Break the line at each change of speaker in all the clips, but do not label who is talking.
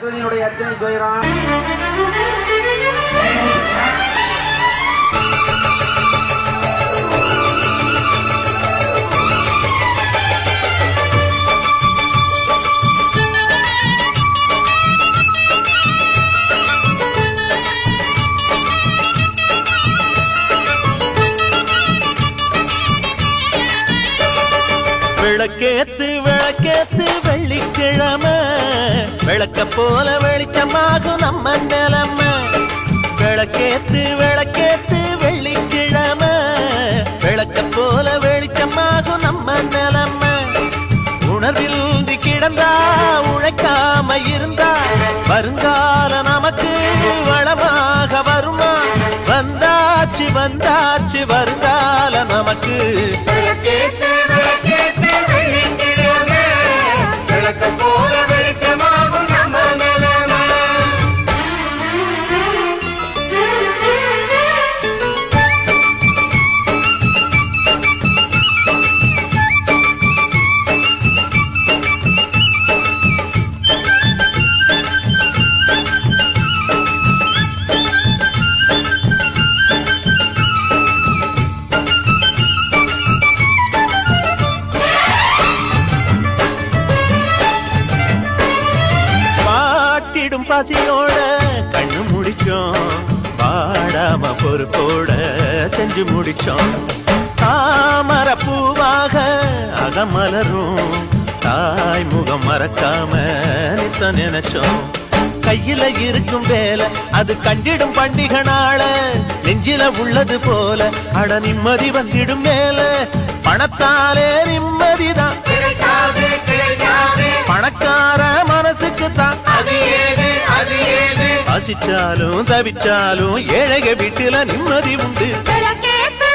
பார்வதியினுடைய அர்ச்சனை you.
விளக்கேத்து விளக்கேத்து வெள்ளிக்கிழமை. விளக்க போல வெளிச்சமாகும் நம்ம நிலமை. விளக்கேத்து விளக்கேத்து வெள்ளிக்கிழமை. விளக்க போல வெளிச்சமாகும் நம்ம நிலமை. உணர்வில் கிடந்தா உழைக்காம இருந்தா வருங்கால நமக்கு வளமாக வருமா? வந்தாச்சு வந்தாச்சு வருங்கால நமக்கு. பசியோட கண்ணு முடிச்சோம் பாடாம பொறுப்போட செஞ்சு முடிச்சோம். தாமர பூவாக அகமலரும் தாய் முகம் மறக்காம நித்த நினைச்சோம். கையில இருக்கும் வேலை அது கண்டிடும் பண்டிகை நாள நெஞ்சில உள்ளது போல. அட நிம்மதி வந்திடும் மேல. பணத்தாலே நிம்மதிதான். பணக்கார மனசுக்கு தான்
ஏது
பசிச்சாலும் தவிச்சாலும் ஏழைக வீட்டுல நிம்மதி உண்டு.
விளக்கேத்து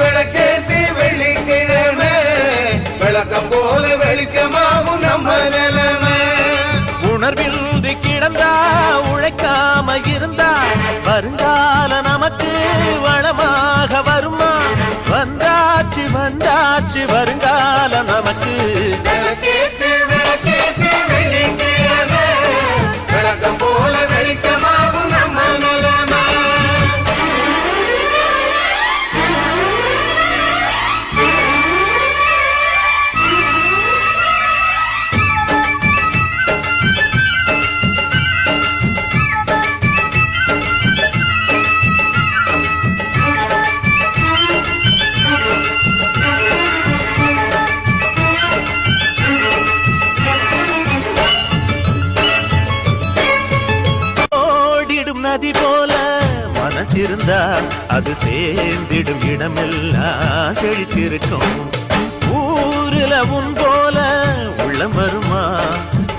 விளக்கேத்து வெள்ளிக்கிழமை. விளக்கம் போல வெளிச்சமாகும் நம்ம நிலமே
உணர்வில் கிடந்தா உழைக்காம இருந்தா வருங்கால நமக்கு வருங்காலம் நதி போல மனசிருந்தா அது சேர்ந்திடும் இடமெல்லாம் செழித்திருக்கும். ஊருல உன் போல உள்ளம் வருமா?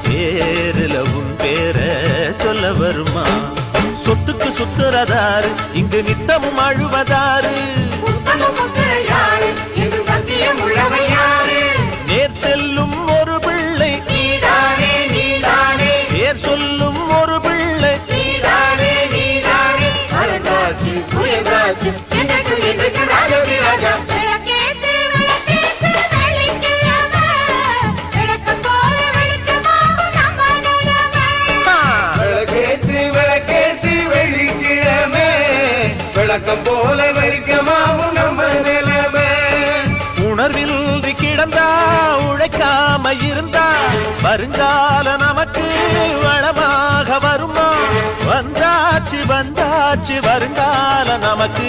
பேருல உன் பேர சொல்ல வருமா? சொத்துக்கு சுத்துறதாரு இங்கு நித்தமும் அழுவதாரு
சத்தியம் உள்ளவை
வருங்கால நமக்கு வளமாக வருமா? வந்தாச்சு வந்தாச்சு வருங்கால நமக்கு.